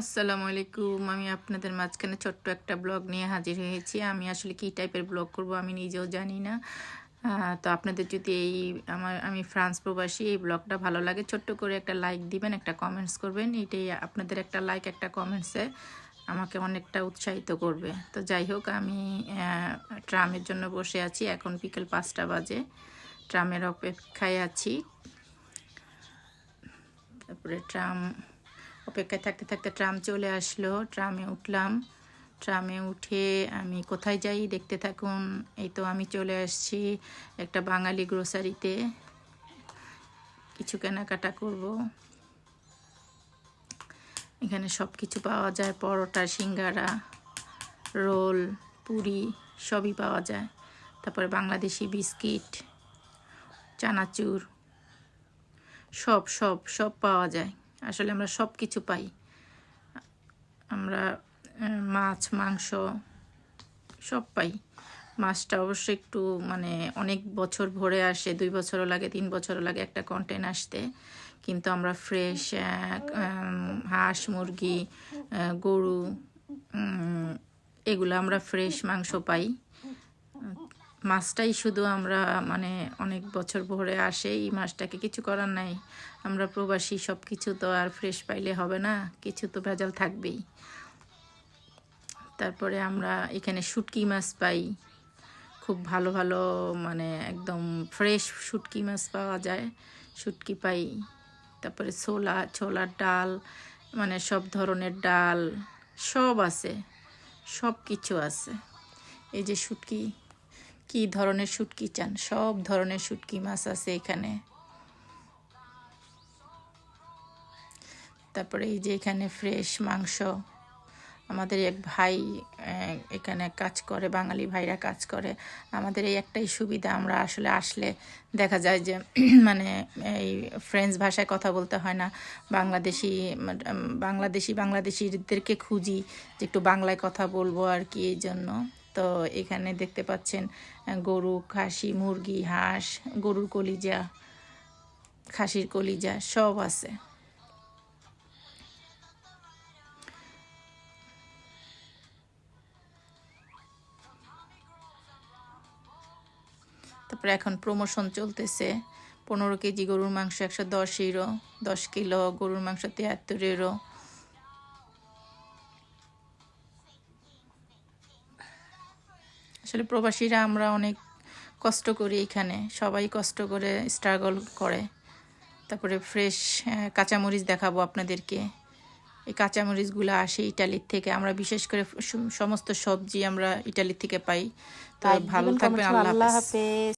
আসসালামু আলাইকুম। আমি আপনাদের মাঝখানে ছোট্ট একটা ব্লগ নিয়ে হাজির হয়েছি। আমি আসলে কী টাইপের ব্লগ করব আমি নিজেও জানি না। তো আপনাদের যদি এই আমার, আমি ফ্রান্স প্রবাসী, এই ব্লগটা ভালো লাগে, ছোট্ট করে একটা লাইক দিবেন, একটা কমেন্টস করবেন। এটাই আপনাদের একটা লাইক একটা কমেন্টসে আমাকে অনেকটা উৎসাহিত করবে। তো যাই হোক, আমি ট্রামের জন্য বসে আছি। এখন বিকেল পাঁচটা বাজে। ট্রামের অপেক্ষায় আছি। তারপরে ট্রাম অপেক্ষায় থাকতে থাকতে ট্রাম চলে আসলো। ট্রামে উঠলাম। ট্রামে উঠে আমি কোথায় যাই দেখতে থাকুন। এই তো আমি চলে আসছি একটা বাঙালি গ্রোসারিতে। কিছু কেনাকাটা করব। এখানে সব কিছু পাওয়া যায়। পরোটা, সিঙ্গারা, রোল, পুরি সবই পাওয়া যায়। তারপরে বাংলাদেশি বিস্কিট, চানাচুর, সব সব সব পাওয়া যায়। আসলে আমরা সব কিছু পাই। আমরা মাছ, মাংস সব পাই। মাছটা অবশ্য একটু মানে অনেক বছর ভরে আসে, দুই বছরও লাগে, তিন বছরও লাগে একটা কন্টেন আসতে। কিন্তু আমরা ফ্রেশ হাঁস, মুরগি গরু এগুলো আমরা ফ্রেশ মাংস পাই। মাছটাই শুধু আমরা মানে অনেক বছর ভরে আসে, এই মাছটাকে কিছু করার নাই। আমরা প্রবাসী সব কিছু তো আর ফ্রেশ পাইলে হবে না, কিছু তো ভেজাল থাকবেই। তারপরে আমরা এখানে শুটকি মাছ পাই। খুব ভালো ভালো মানে একদম ফ্রেশ শুটকি মাছ পাওয়া যায়, শুটকি পাই। তারপরে ছোলা, ছোলার ডাল মানে সব ধরনের ডাল, সব আছে সব কিছু আছে। এই যে শুটকি কি ধরনের শুটকি চান? সব ধরনের শুটকি মাছ আছে এখানে। তারপরে এই যে এখানে ফ্রেশ মাংস। আমাদের এক ভাই এখানে কাজ করে, বাঙালি ভাইরা কাজ করে। আমাদের এই একটাই সুবিধা, আমরা আসলে আসলে দেখা যায় যে মানে এই ফ্রেঞ্চ ভাষায় কথা বলতে হয় না। বাংলাদেশি বাংলাদেশি, বাংলাদেশিদেরকে খুঁজি যে একটু বাংলায় কথা বলব আর কি, এই জন্য। তো এখানে দেখতে পাচ্ছেন গরু, খাসি, মুরগি, হাঁস, গরুর কলিজা, খাসির কলিজা সব আছে। তারপরে এখন প্রমোশন চলতেছে। পনেরো কেজি গরুর মাংস একশো দশ ইউরো, দশ কিলো গরুর মাংস তিয়াত্তর ইউরো আসলে প্রবাসীরা আমরা অনেক কষ্ট করি এখানে। সবাই কষ্ট করে স্ট্রাগল করে। তারপরে ফ্রেশ কাঁচামরিচ দেখাবো আপনাদেরকে। এই কাঁচামরিচগুলো আসে ইটালির থেকে। আমরা বিশেষ করে সমস্ত সবজি আমরা ইটালির থেকে পাই। তাই ভালো থাকবেন আল্লাহ হাফেজ। হাফেজ।